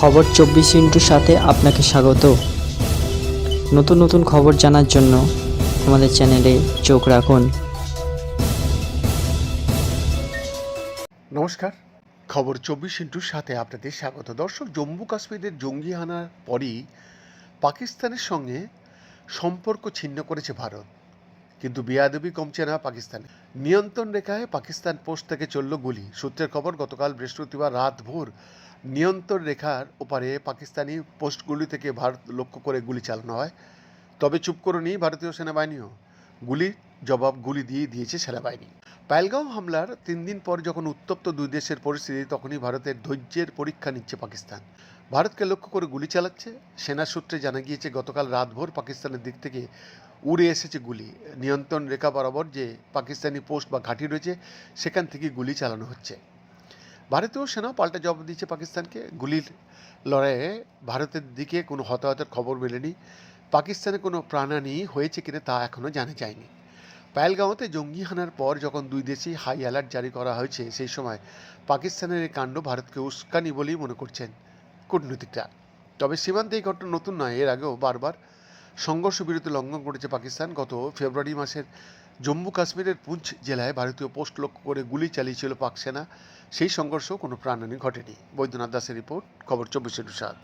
খবর চব্বিশ ইন্টুর সাথে আপনাকে স্বাগত। নতুন নতুন খবর জানার জন্য আমাদের চ্যানেলে চোখ রাখুন। নমস্কার। খবর চব্বিশ ইন্টুর সাথে আপনাদের স্বাগত। দর্শক, জম্মু কাশ্মীরের জঙ্গি হানার পরই পাকিস্তানের সঙ্গে সম্পর্ক ছিন্ন করেছে ভারত। কিন্তু বিয়াদবি কমছে না পাকিস্তানে। নিয়ন্ত্রণ রেখায় পাকিস্তান পোস্ট থেকে চলল গুলি। সূত্রের খবর, গতকাল বৃহস্পতিবার রাত ভোর নিয়ন্ত্রণ রেখার ওপারে পাকিস্তানি পোস্টগুলি থেকে ভারত লক্ষ্য করে গুলি চালানো হয়। তবে চুপ করে করেনি ভারতীয় সেনাবাহিনীও। গুলির জবাব গুলি দিয়ে দিয়েছে সেনাবাহিনী। পায়েলগাঁও হামলার তিন দিন পর যখন উত্তপ্ত দুই দেশের পরিস্থিতি, তখনই ভারতের ধৈর্যের পরীক্ষা নিচ্ছে পাকিস্তান। ভারতকে লক্ষ্য করে গুলি চালাচ্ছে। সেনা সূত্রে জানা গিয়েছে, গতকাল রাতভর পাকিস্তানের দিক থেকে উড়ে এসেছে গুলি। নিয়ন্ত্রণ রেখা বরাবর যে পাকিস্তানি পোস্ট বা ঘাঁটি রয়েছে, সেখান থেকে গুলি চালানো হচ্ছে। ভারতীয় সেনা পাল্টা জবাব দিচ্ছে পাকিস্তানকে। গুলির লড়াইয়ে ভারতের দিকে কোনো হতাহতের খবর মেলেনি। পাকিস্তানে কোনো প্রাণহানি হয়েছে কিনা তা এখনও জানা যায়নি। পায়েলগাঁওতে জঙ্গি হানার পর যখন দুই দেশেই হাই অ্যালার্ট জারি করা হয়েছে, সেই সময় পাকিস্তানের এই কাণ্ড ভারতকে উস্কানি বলেই মনে করছেন কূটনীতিকরা। তবে সীমান্তে এই ঘটনা নতুন নয়, এর আগেও বারবার সংঘর্ষ বিরতি লঙ্ঘন করেছে পাকিস্তান। গত ফেব্রুয়ারি মাসের জম্মু কাশ্মীরের পুঞ্চ জেলায় ভারতীয় পোস্ট লক্ষ্য করে গুলি চালিয়েছিল পাক সেনা। সেই সংঘর্ষ কোনো প্রাণহানি ঘটেনি। বৈদ্যনাথ দাসের রিপোর্ট, খবর চব্বিশে সাত